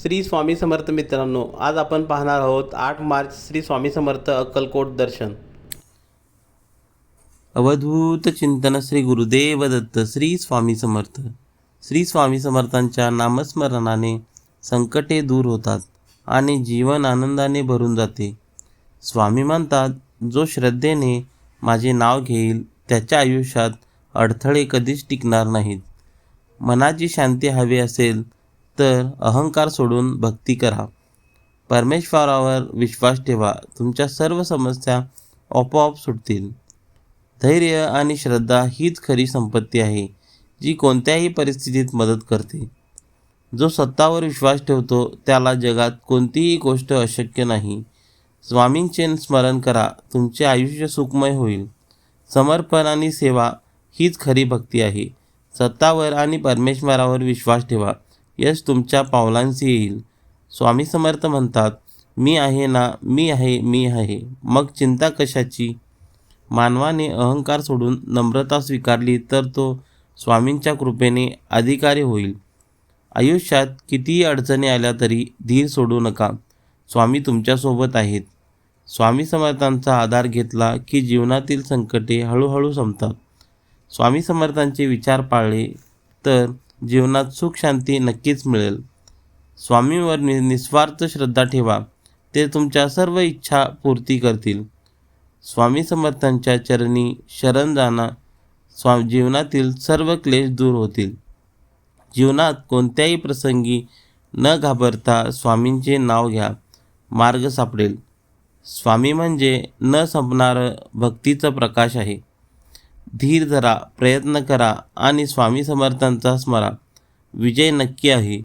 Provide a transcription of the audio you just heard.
श्री स्वामी समर्थ मित्रांनो आज आपण पाहणार आहोत आठ मार्च श्री स्वामी समर्थ अक्कलकोट दर्शन. अवधूत चिंतन श्री गुरुदेव दत्त श्री स्वामी समर्थ. श्री स्वामी समर्थांच्या नामस्मरणाने संकटे दूर होतात आणि जीवन आनंदाने भरून जाते. स्वामी म्हणतात जो श्रद्धेने माझे नाव घेईल त्याच्या आयुष्यात अडथळे कधीच टिकणार नाहीत. मनाची शांती हवी असेल तर अहंकार सोडून भक्ती करा. परमेश्वरावर विश्वास ठेवा. तुमच्या सर्व समस्या आपोआप सुटतील. धैर्य आणि श्रद्धा हीच खरी संपत्ती आहे जी कोणत्याही परिस्थितीत मदत करते. जो सत्तावर विश्वास ठेवतो त्याला जगात कोणतीही गोष्ट अशक्य नाही. स्वामींचे स्मरण करा तुमचे आयुष्य सुखमय होईल. समर्पण आणि सेवा हीच खरी भक्ती आहे. सत्तावर आणि परमेश्वरावर विश्वास ठेवा. यश तुमच्या पावलांशी येईल. स्वामी समर्थ म्हणतात मी आहे ना मी आहे मी आहे. मग चिंता कशाची? मानवाने अहंकार सोडून नम्रता स्वीकारली तर तो स्वामींच्या कृपेने अधिकारी होईल. आयुष्यात कितीही अडचणी आल्या तरी धीर सोडू नका. स्वामी तुमच्यासोबत आहेत. स्वामी समर्थांचा आधार घेतला की जीवनातील संकटे हळूहळू संपतात. स्वामी समर्थांचे विचार पाळले तर जीवनात सुख शांती नक्कीच मिळेल. स्वामींवर नि निस्वार्थ श्रद्धा ठेवा. ते तुमच्या सर्व इच्छा पूर्ती करतील. स्वामी समर्थांच्या चरणी शरण जाणं. स्वा जीवनातील सर्व क्लेश दूर होतील. जीवनात कोणत्याही प्रसंगी न घाबरता स्वामींचे नाव घ्या. मार्ग सापडेल. स्वामी म्हणजे न संपणारं भक्तीचं प्रकाश आहे. धीर धरा प्रयत्न करा आणि स्वामी समर्थांचा स्मरा. विजय नक्की आहे.